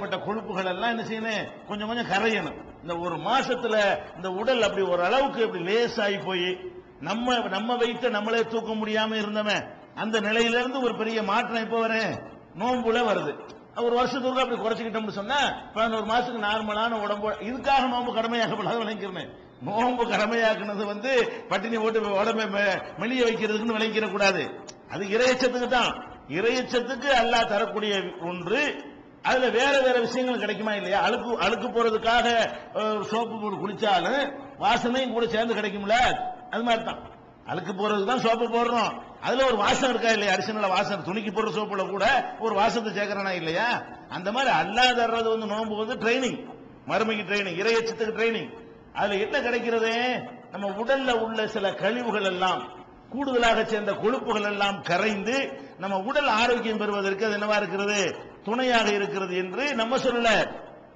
பட்ட கொழுப்புகள் எல்லாம் என்ன செய்யணும்? கொஞ்சம் கொஞ்சம் கரையணும். இந்த ஒரு மாசத்துல இந்த உடல் அப்படி ஒரு அளவுக்கு அப்படி லேசாகி போய் நம்ம நம்ம வைத்து நம்மளே தூக்க முடியாம இருந்தவன் அந்த நிலையில இருந்து ஒரு பெரிய மாற்றம் இப்போ வரேன் நோம்புல வருது. ஒரு வருஷத்துக்கு அப்படி குறைச்சிக்கிட்டோம்னு சொன்னா பதினோரு மாசத்துக்கு நார்மலான உடம்பு. இதுக்காக நோன்பு கடமையாக்கப்படாத விளங்கிறேன் நோம்பு கடமையாக்குனது வந்து பட்டினி போட்டு உடம்பை மெளிய மெலிய வைக்கிறதுக்குன்னு விளங்கிடக்கூடாது. அது இறையச்சத்துக்கு தான். இறையச்சத்துக்கு அல்லாஹ் தரக்கூடிய ஒன்று அதுல வேற வேற விஷயங்கள் கிடைக்குமா இல்லையா? அழுக்கு அழுக்கு போறதுக்காக சோப்பு போட்டு குளிச்சாலும் வாசனையும் கூட சேர்ந்து கிடைக்கும்ல? அது மாதிரி தான் அழுக்கு போறதுக்கு தான் சோப்பு போடுறோம். அதுல ஒரு வாசம் இருக்கா இல்லையா? அரிசனில் வாசம். துணிக்கு போடுற சோப்புல கூட ஒரு வாசத்தை சேர்க்கறானா இல்லையா? அந்த மாதிரி அல்லாஹ் தர்றது வந்து நோன்பு வந்து ட்ரைனிங் மறுமைக்கு ட்ரைனிங் இறையச்சத்துக்கு ட்ரைனிங் அதுல என்ன கிடைக்கிறது? நம்ம உடல்ல உள்ள சில கழிவுகள் எல்லாம் கூடுதலாக சேர்ந்த கொழுப்புகள் எல்லாம் கரைந்து நம்ம உடல் ஆரோக்கியம் பெறுவதற்கு அது என்னவா இருக்கிறது? துணையாக இருக்கிறது என்று நம்ம சொல்லல.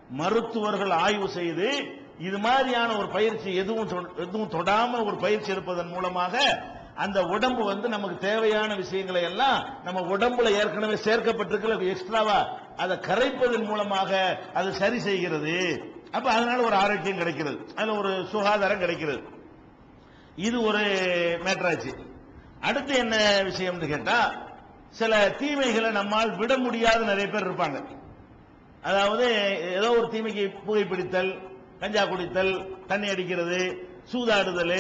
மருத்துவர்கள் ஆய்வு செய்து இது மாதிரியான ஒரு பயிற்சி எதுவும் எதுவும் தொடாம ஒரு பயிற்சி எடுப்பதன் மூலமாக அந்த உடம்பு வந்து நமக்கு தேவையான விஷயங்களை எல்லாம் நம்ம உடம்புல ஏற்கனவே சேர்க்கப்பட்டிருக்கிற எக்ஸ்ட்ராவா அதை கரைப்பதன் மூலமாக அது சரி செய்கிறது. அப்ப அதனால ஒரு ஆரோக்கியம் கிடைக்கிறது. அதுல ஒரு சுகாதாரம் கிடைக்கிறது. இது ஒரு மேட்ராச்சு. அடுத்து என்ன விஷயம்னு கேட்டா சில தீமைகளை நம்மால் விட முடியாத நிறைய பேர் இருப்பாங்க. அதாவது ஏதோ ஒரு தீமைக்கு புகைப்பிடித்தல் கஞ்சா குடித்தல் தண்ணி அடிக்கிறது சூதாடுதல்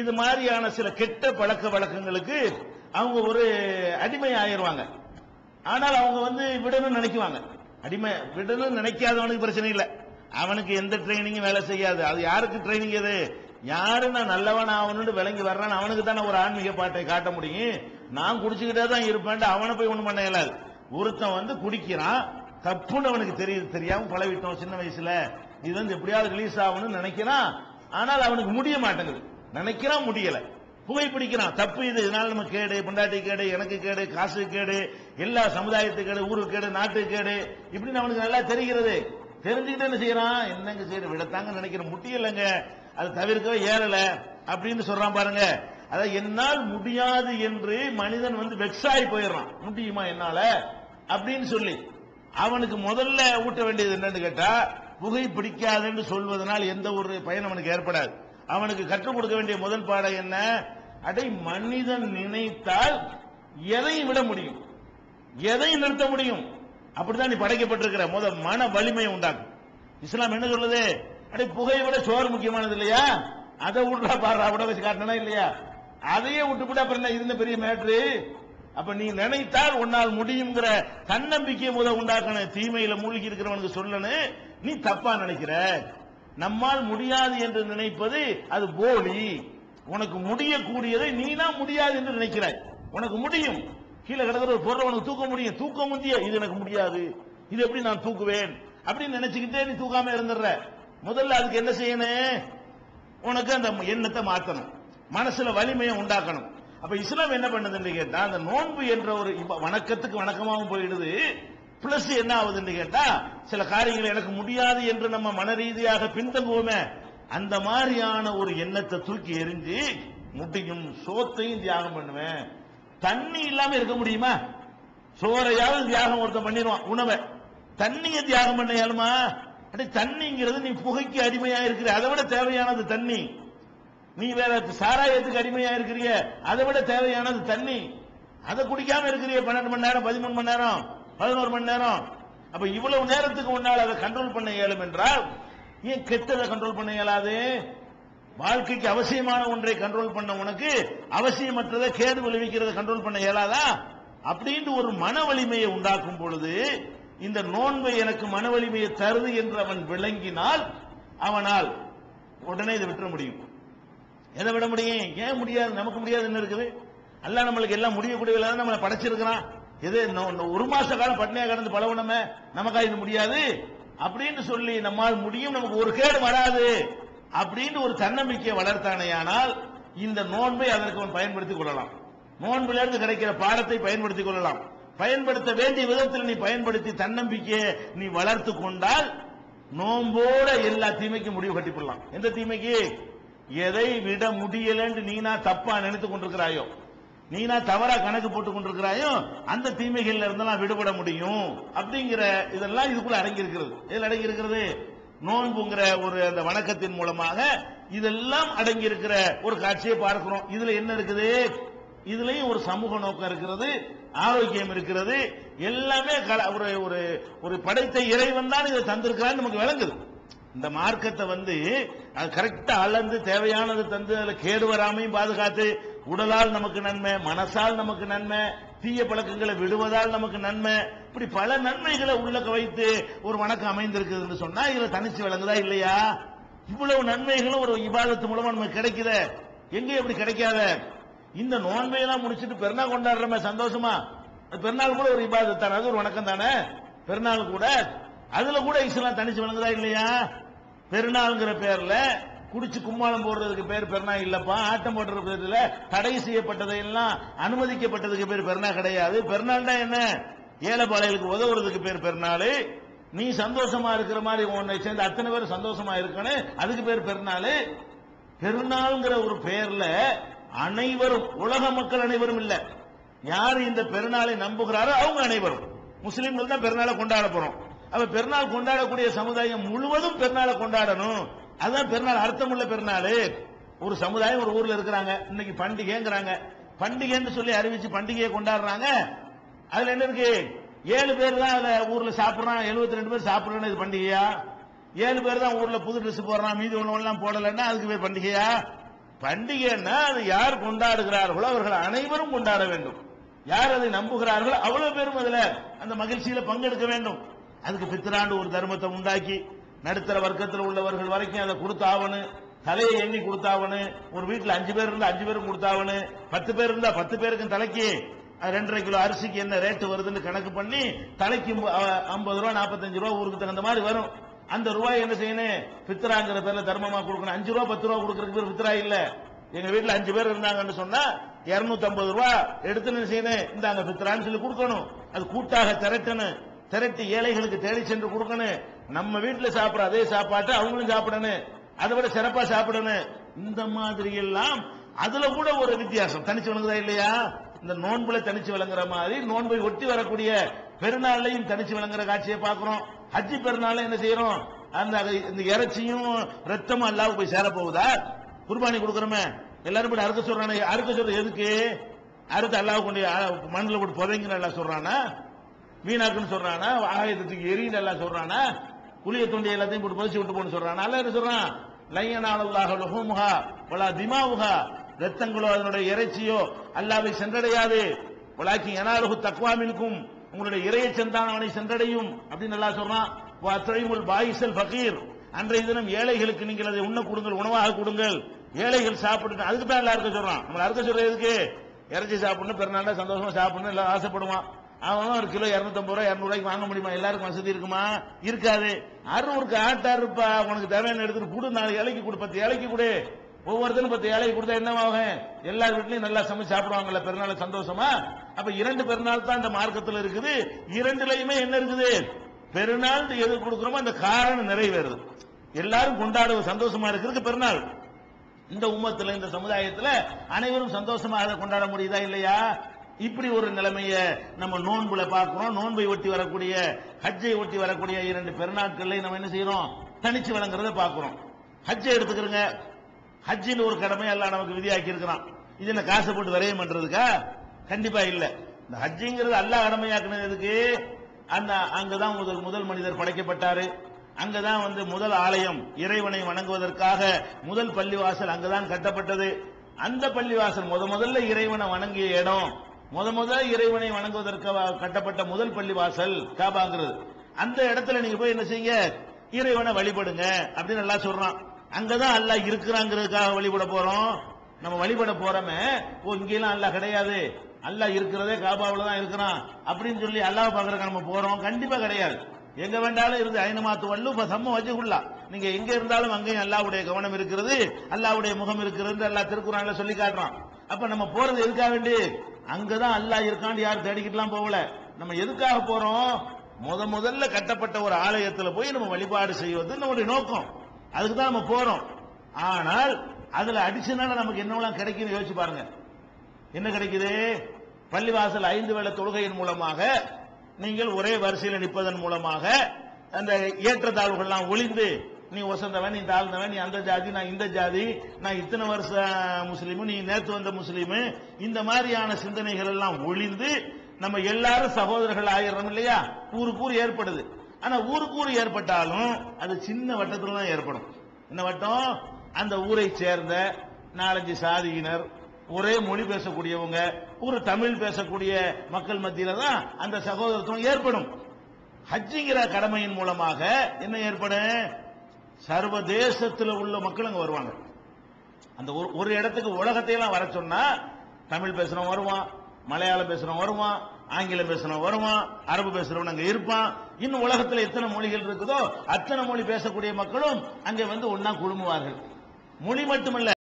இது மாதிரியான சில கெட்ட பழக்க வழக்கங்களுக்கு அவங்க ஒரு அடிமை ஆயிருவாங்க ஆனால் அவங்க வந்து விடணும்னு நினைக்குவாங்க. அடிமை விடணும்னு நினைக்காதவனுக்கு பிரச்சனை இல்லை. அவனுக்கு எந்த ட்ரைனிங்கும் வேலை செய்யாது. அது யாருக்கு ட்ரைனிங் எது? யாரு நான் நல்லவன் ஆகணும்னு விளங்கி வர்றான் அவனுக்கு தானே ஒரு ஆன்மீக பாட்டை காட்ட முடியும். நான் குடிச்சுக்கிட்டே தான் இருப்பேன் அவனை போய் ஒன்றும் பண்ண இயலாது. ஒருத்தன் வந்து குடிக்கிறான் தப்புன்னு அவனுக்கு தெரியுது தெரியாம பழவிட்டோம் சின்ன வயசுல. இது வந்து எப்படியாவது ரிலீஸ் ஆகணும்னு நினைக்கிறான். ஆனால் அவனுக்கு முடிய மாட்டேங்குது. நினைக்கிறான் முடியல. புகைப்பிடிக்கிறான். தப்பு இது. இதனால நம்ம கேடு பொண்டாட்டி கேடு எனக்கு கேடு காசு கேடு எல்லா சமுதாயத்துக்கு கேடு ஊருக்கு கேடு நாட்டுக்கு கேடு. இப்படின்னு அவனுக்கு நல்லா தெரிகிறது. தெரிஞ்சுக்கிட்டு என்ன செய்யறான்? என்னங்க செய்யற விடத்தாங்க நினைக்கிற முடியலங்க அது தவிர்க்கவே ஏறல. அப்படின்னு சொல்றான் பாருங்க. அதான் என்னால் முடியாது என்று மனிதன் வந்து வெக்ஸாகி போயிடுறான். முடியுமா என்னால? அப்படின்னு சொல்லி. அவனுக்கு முதல்ல ஊட்ட வேண்டியது என்னன்னு கேட்டா புகை பிடிக்காதுன்னு சொல்வதனால் எந்த ஒரு பயன் அவனுக்கு ஏற்படாது. அவனுக்கு கற்றுக் கொடுக்க வேண்டிய முதல் பாடம் என்ன? அடை மனிதன் நினைத்தால் எதையும் விட முடியும். எதை நிறுத்த முடியும். அப்படிதான் நீ படைக்கப்பட்டிருக்கிற. முத மன வலிமையை உண்டாக்கும். இஸ்லாம் என்ன சொல்லுது? அடே புகையை விட சோறு முக்கியமானது இல்லையா? அதை விட்றா பாடுறா விட வச்சு காட்டினா இல்லையா? அதையே விட்டுவிட்டு அப்புறம் என்ன இருந்த பெரிய மேட்ரு அப்ப நீ நினைத்தால் உன்னால் முடியுங்கிற தன்னம்பிக்கையை முத உண்டாக்கணும் தீமையில மூழ்கி இருக்கிறவனுக்கு சொல்லணும் நீ தப்பா நினைக்கிற. நம்மால் முடியாது என்று நினைப்பது அது போலி. உனக்கு முடியக்கூடியதை நீனா முடியாது என்று நினைக்கிறாய். உனக்கு முடியும். கீழே கிடக்கிற ஒரு பொருளை உனக்கு தூக்க முடியும். தூக்க முடிய இது எனக்கு முடியாது. இது எப்படி நான் தூக்குவேன்? அப்படின்னு நினைச்சுக்கிட்டே நீ தூக்காம இருந்துடுற. முதல்ல அதுக்கு என்ன செய்யணும்? உனக்கு அந்த எண்ணத்தை மாத்தணும். மனசுல வலிமையை உண்டாக்கணும். அப்ப இஸ்லாம் என்ன பண்ணுதுன்னு கேட்டா அந்த நோன்பு என்ற ஒரு இப்ப வணக்கத்துக்கு வணக்கமாகவும் போயிடுது. பிளஸ் என்ன ஆகுதுன்னு கேட்டா சில காரியங்கள் எனக்கு முடியாது என்று நம்ம மன ரீதியாக பின்தங்குவோமே அந்த மாதிரியான ஒரு எண்ணத்தை தூக்கி எரிஞ்சு முட்டையும் சோத்தையும் தியாகம் பண்ணுவேன். தண்ணி இல்லாம இருக்க முடியுமா? சோறையாவது தியாகம் ஒருத்தன் பண்ணிடுவான் உணவை. தண்ணியை தியாகம் பண்ண ஏழுமா தண்ணிங்கிறது நீ புகைக்கு அடிமையா இருக்கிற அதை விட தேவையானது தண்ணி. நீ வேற சாராயத்துக்கு அடிமையா இருக்கிறிய. அதை விட தேவையானது தண்ணி. அதை குடிக்காம இருக்கிறீ பன்னெண்டு மணி நேரம் பதிமூணு மணி நேரம் பதினோரு மணி நேரம். அப்ப இவ்வளவு நேரத்துக்கு முன்னால் அதை கண்ட்ரோல் பண்ண இயலும் என்றால் ஏன் கெட்டதை கண்ட்ரோல் பண்ண இயலாது? வாழ்க்கைக்கு அவசியமான ஒன்றை கண்ட்ரோல் பண்ண உனக்கு அவசியமற்றதை கேடு விளைவிக்கிறத கண்ட்ரோல் பண்ண இயலாதா? அப்படின்ட்டு ஒரு மன வலிமையை உண்டாக்கும் பொழுது இந்த நோன்பை எனக்கு மன வலிமையை தருது என்று அவன் விளங்கினால் அவனால் உடனே இதை விட்டுற முடியும்? எதை விட முடியும்? ஏன் முடியாது? நமக்கு முடியாது என்ன இருக்குது? அல்ல நம்மளுக்கு எல்லாம் முடியக்கூடிய நம்மளை படைச்சிருக்கிறான். எது இன்னும் ஒரு மாச காலம் பட்னியா கடந்து பழகணுமே நமக்கா இது முடியாது? அப்படின்னு சொல்லி நம்மால் முடியும் நமக்கு ஒரு கேடு வராது அப்படின்னு ஒரு தன்னம்பிக்கையை வளர்த்தானேயானால் இந்த நோன்பை அதற்கு அவன் பயன்படுத்திக் கொள்ளலாம். நோன்பிலிருந்து கிடைக்கிற பாடத்தை பயன்படுத்திக் கொள்ளலாம். பயன்படுத்த வேண்டிய விதத்தில் நீ பயன்படுத்தி தன்னம்பிக்கையை நீ வளர்த்து கொண்டால் நோம்போட எல்லா தீமைக்கும் முடிவு கட்டிவிடலாம் எந்த தீமைக்கு? எதை விட முடியலன்னு நீனா தப்பா நினைத்துக் கொண்டிருக்கிறாயோ நீனா தவறா கணக்கு போட்டு கொண்டிருக்கிறாயோ அந்த தீமைகள்ல இருந்தெல்லாம் விடுபட முடியும். அப்படிங்கிற இதெல்லாம் இதுக்குள்ள அடங்கி இருக்கிறது இதில் அடங்கி இருக்கிறது நோன்புங்கிற ஒரு அந்த வணக்கத்தின் மூலமாக இதெல்லாம் அடங்கி இருக்கிற ஒரு காட்சியை பார்க்கிறோம். இதுல என்ன இருக்குது? இதுலயும் ஒரு சமூக நோக்கம் இருக்கிறது ஆரோக்கியம் இருக்கிறது. எல்லாமே கல- ஒரு ஒரு ஒரு படைத்த இறைவன் தான் இதை தந்திருக்கிறான்னு நமக்கு விளங்குது. இந்த மார்க்கத்தை வந்து அது கரெக்டா அளந்து தேவையானது தந்து அதுல கேடு வராமையும் பாதுகாத்து உடலால் நமக்கு நன்மை மனசால் நமக்கு நன்மை தீய பழக்கங்களை விடுவதால் நமக்கு நன்மை இப்படி பல நன்மைகளை உள்ள வைத்து ஒரு வணக்கம் அமைந்திருக்குதுன்னு சொன்னா இதுல தனிச்சு விளங்குதா இல்லையா? இவ்வளவு நன்மைகளும் ஒரு விவாதத்து மூலமா நமக்கு கிடைக்கிற எங்க எப்படி கிடைக்காத? இந்த நோன்பையெல்லாம் முடிச்சுட்டு பெருநாள் கொண்டாடுறோமே சந்தோஷமா? பெருநாள் கூட ஒரு இபாதத் அது ஒரு வணக்கம் தானே பெருநாள் கூட அதுல கூட இஸ்லாம் தனிச்சு விளங்குதா இல்லையா? பெருநாள்ங்கிற பேர்ல குடிச்சு கும்மாளம் போடுறதுக்கு பேர் பெருனா இல்லப்பா ஆட்டம் போடுற பேர்ல தடை செய்யப்பட்டதையெல்லாம் அனுமதிக்கப்பட்டதுக்கு பேர் பெருனா கிடையாது. பெருநாள் தான் என்ன? ஏழைப்பாளைகளுக்கு உதவுறதுக்கு பேர் பெருநாள். நீ சந்தோஷமா இருக்கிற மாதிரி உன்னை சேர்ந்து அத்தனை பேர் சந்தோஷமா இருக்கணும். அதுக்கு பேர் பெருநாள். பெருநாள்ங்கிற ஒரு பெயர்ல அனைவரும் உலக மக்கள் அனைவரும் இல்ல. யார் இந்த பெருநாளை நம்புகிறாரோ அவங்க அனைவரும். முஸ்லிம்கள் தான் பெருநாளை கொண்டாட போறோம். அப்ப பெருநாள் கொண்டாடக்கூடிய சமுதாயம் முழுவதும் பெருநாளை கொண்டாடணும். அதுதான் பெருநாள் அர்த்தமுள்ள பெருநாள். ஒரு சமுதாயம் ஒரு ஊர்ல இருக்கிறாங்க. இன்னைக்கு பண்டிகைங்கிறாங்க. பண்டிகைன்னு சொல்லி அறிவிச்சு பண்டிகையை கொண்டாடுறாங்க. அதுல என்ன இருக்கு? ஏழு பேர் தான் அதுல ஊர்ல சாப்பிடுறான். 72 ரெண்டு பேர் சாப்பிடுறேன்னு இது பண்டிகையா? ஏழு பேர் தான் ஊர்ல புது ட்ரெஸ் போடுறான். மீதி ஒன்று எல்லாம் போடலைன்னா அதுக்கு பேர் பண்டிகையா? பண்டிகைன்னா அது யார் கொண்டாடுகிறார்களோ அவர்கள் அனைவரும் கொண்டாட வேண்டும். யார் அதை நம்புகிறார்களோ அவ்வளவு பேரும் அதுல அந்த மகிழ்ச்சியில பங்கெடுக்க வேண்டும். அதுக்கு பித்திராண்டு ஒரு தர்மத்தை உண்டாக்கி நடுத்தர வர்க்கத்தில் உள்ளவர்கள் வரைக்கும் அதை கொடுத்தாவனு தலையை எண்ணி கொடுத்தாவனு ஒரு வீட்டில் அஞ்சு பேர் இருந்தால் அஞ்சு பேரும் கொடுத்தாவனு பத்து பேர் இருந்தா பத்து பேருக்கும் தலைக்கு ரெண்டரை கிலோ அரிசிக்கு என்ன ரேட்டு வருதுன்னு கணக்கு பண்ணி தலைக்கு ஐம்பது ரூபா நாற்பத்தஞ்சு ரூபா ஊருக்கு தகுந்த மாதிரி வரும். அந்த ரூபாய் என்ன செய்யணும்? பித்ராங்கிற பேர்ல தர்மமா கொடுக்கணும். அஞ்சு ரூபா பத்து ரூபா கொடுக்கறதுக்கு பேர் பித்ரா இல்ல. எங்க வீட்டுல அஞ்சு பேர் இருந்தாங்கன்னு சொன்னா 250 ரூபா எடுத்து என்ன செய்யணும்? இந்தாங்க பித்ரான்னு சொல்லி கொடுக்கணும். அது கூட்டாக திரட்டணும். திரட்டி ஏழைகளுக்கு தேடி சென்று கொடுக்கணும். நம்ம வீட்டுல சாப்பிடுற அதே சாப்பாட்டை அவங்களும் சாப்பிடணும். அதை விட சிறப்பா சாப்பிடணும். இந்த மாதிரி எல்லாம் அதுல கூட ஒரு வித்தியாசம். தனிச்சு விளங்குதா இல்லையா? இந்த நோன்புல தனிச்சு விளங்குற மாதிரி நோன்பை ஒட்டி வரக்கூடிய பெருநாள்லையும் தனிச்சு விளங்குற காட்சியை பார்க்கிறோம். ஹஜ்ஜி பெருநாள் என்ன செய்யறோம்? அந்த இந்த இறைச்சியும் ரத்தமும் அல்லாஹ் போய் சேர போகுதா? குர்பானி கொடுக்குறோமே. எல்லாரும் போய் அறுக்க சொல்றானே. அறுக்க சொல்றது எதுக்கு? அறுத்து அல்லாஹ் கொண்டு மண்ணில் போட்டு புதைங்கன்னு எல்லாம் சொல்றானா? வீணாக்குன்னு சொல்றானா? ஆகாயத்துக்கு எரின்னு எல்லாம் சொல்றானா? புளிய துண்டி எல்லாத்தையும் போட்டு பதிச்சு விட்டு போன்னு சொல்றானா? அல்ல என்ன சொல்றான்? லையனாலுல்லாஹ லுஹுமுஹா வலா திமாவுஹா. ரத்தங்களோ அதனுடைய இறைச்சியோ அல்லாவை சென்றடையாது. வலாக்கி எனாலுகு தக்வாமின்கும் உங்களுடைய இறைய தான் அவனை சென்றடையும். அப்படின்னு நல்லா சொல்றான். அத்தைமுல் பாயிசல் ஃபகீர். அன்றைய தினம் ஏழைகளுக்கு நீங்கள் அதை உண்ண கொடுங்கள் உணவாக கொடுங்கள். ஏழைகள் சாப்பிட்டு அதுக்கு தான் எல்லாருக்கும் சொல்றான். நம்ம அறுக்க சொல்றதுக்கு இறைச்சி சாப்பிடணும் பெருநாள சந்தோஷமா சாப்பிடணும் எல்லாம் ஆசைப்படுவான். அவன் ஒரு கிலோ இருநூத்தம்பது ரூபா இரநூறுவாய்க்கு வாங்க முடியுமா? எல்லாருக்கும் வசதி இருக்குமா? இருக்காது. அறுநூறுக்கு ஆட்டா இருப்பா. உனக்கு தேவையான எடுத்துட்டு கொடு நாலு இலைக்கு கொடு பத்து இலைக்கு கொடு. ஒவ்வொருத்தரும் பத்து இலைக்கு கொடுத்தா என்னவாகும் எல்லார் வீட்லயும் நல்லா சமைச்சு சாப்பிடுவாங்கல்ல பெருநாள் சந்தோஷமா? அப்ப இரண்டு பெருநாள் தான் இந்த மார்க்கத்தில் இருக்குது. இரண்டுலயுமே என்ன இருக்குது? பெருநாள் எது கொடுக்குறோமோ அந்த காரணம் நிறைவேறுது. எல்லாரும் கொண்டாடுவது சந்தோஷமா இருக்கிறதுக்கு பெருநாள். இந்த உம்மத்தில் இந்த சமுதாயத்துல அனைவரும் சந்தோஷமா அதை கொண்டாட முடியுதா இல்லையா? இப்படி ஒரு நிலைமைய நம்ம நோன்புல பார்க்கிறோம். நோன்பை ஒட்டி வரக்கூடிய ஹஜ்ஜை ஒட்டி வரக்கூடிய இரண்டு பெருநாட்களை நம்ம என்ன செய்யறோம் தனிச்சு வழங்குறத பார்க்கிறோம். ஹஜ்ஜை எடுத்துக்கிறோங்க. ஹஜ்ஜின்னு ஒரு கடமை எல்லாம் நமக்கு விதியாக்கி இருக்கிறான். இது என்ன போட்டு விரையம் பண்றதுக்கா? கண்டிப்பா இல்ல. இந்த ஹஜ்ஜிங்கிறது அல்லா கடமையாக்குனதுக்கு அந்த அங்கதான் முதல் முதல் மனிதர் படைக்கப்பட்டாரு. அங்கதான் வந்து முதல் ஆலயம் இறைவனை வணங்குவதற்காக முதல் பள்ளிவாசல் அங்கதான் கட்டப்பட்டது. அந்த பள்ளிவாசல் முத முதல்ல இறைவனை வணங்கிய இடம் முத முத இறைவனை வணங்குவதற்கு கட்டப்பட்ட முதல் பள்ளிவாசல் காபாங்கிறது. அந்த இடத்துல நீங்க போய் என்ன செய்யுங்க? இறைவனை வழிபடுங்க அப்படின்னு நல்லா சொல்றான். அங்கதான் அல்லாஹ் இருக்கிறாங்கிறதுக்காக வழிபட போறோம். நம்ம வழிபட போறோமே ஓ இங்கெல்லாம் அல்லாஹ் கிடையாது. அல்லாஹ் இருக்கிறதே காபாவில் தான் இருக்கிறான் அப்படின்னு சொல்லி அல்லாஹ் பாக்குறதுக்கு நம்ம போறோம். கண்டிப்பா கிடையாது. எங்க வேண்டாலும் இருந்து ஐநமாத்து வல்லு இப்ப சம்ம வச்சுக்குள்ளா நீங்க எங்க இருந்தாலும் அங்கேயும் அல்லாவுடைய கவனம் இருக்கிறது அல்லாவுடைய முகம் இருக்கிறது அல்லா திருக்குறான்ல சொல்லி காட்டுறான். அப்ப நம்ம போறது எதுக்காக வேண்டி? அங்கதான் அல்லாஹ் இருக்கான்னு யார் தேடிக்கிட்டுலாம் போகல. நம்ம எதுக்காக போறோம்? முத முதல்ல கட்டப்பட்ட ஒரு ஆலயத்துல போய் நம்ம வழிபாடு செய்வது நம்முடைய நோக்கம். அதுக்கு தான் நம்ம போறோம். ஆனால் அதுல அடிஷனலா நமக்கு என்னவெல்லாம் கிடைக்கும் யோசிச்சு பாருங்க. என்ன கிடைக்குது? பள்ளிவாசல் ஐந்து வேளை தொழுகையின் மூலமாக நீங்கள் ஒரே வரிசையில் நிற்பதன் மூலமாக அந்த ஏற்றத்தாழ்வுகள்லாம் ஒளிந்து நீ ஒசந்தவன் நீ தாழ்ந்தவன் நீ அந்த ஜாதி நான் இந்த ஜாதி நான் இத்தனை வருஷ முஸ்லீமு நீ நேற்று வந்த முஸ்லீமு. இந்த மாதிரியான சிந்தனைகள் எல்லாம் ஒளிந்து நம்ம எல்லாரும் சகோதரர்கள் ஆயிடுறோம் இல்லையா? ஊருக்கு ஊர் ஏற்படுது. ஆனா ஊருக்கு ஊர் ஏற்பட்டாலும் அது சின்ன வட்டத்தில் தான் ஏற்படும். என்ன வட்டம்? அந்த ஊரை சேர்ந்த நாலஞ்சு சாதியினர் ஒரே மொழி பேசக்கூடியவங்க ஒரு தமிழ் பேசக்கூடிய மக்கள் மத்தியில தான் அந்த சகோதரத்துவம் ஏற்படும். ஹஜ்ஜிங்கிற கடமையின் மூலமாக என்ன ஏற்படும்? சர்வதேசத்தில் உள்ள மக்கள் அங்க வருவாங்க. அந்த ஒரு ஒரு இடத்துக்கு உலகத்தையெல்லாம் வர சொன்னா தமிழ் பேசுறவன் வருவான் மலையாளம் பேசுறவன் வருவான் ஆங்கிலம் பேசுறவன் வருவான் அரபு பேசுறவன் அங்க இருப்பான். இன்னும் உலகத்துல எத்தனை மொழிகள் இருக்குதோ அத்தனை மொழி பேசக்கூடிய மக்களும் அங்க வந்து ஒன்னா குழுமுவார்கள். மொழி மட்டுமல்ல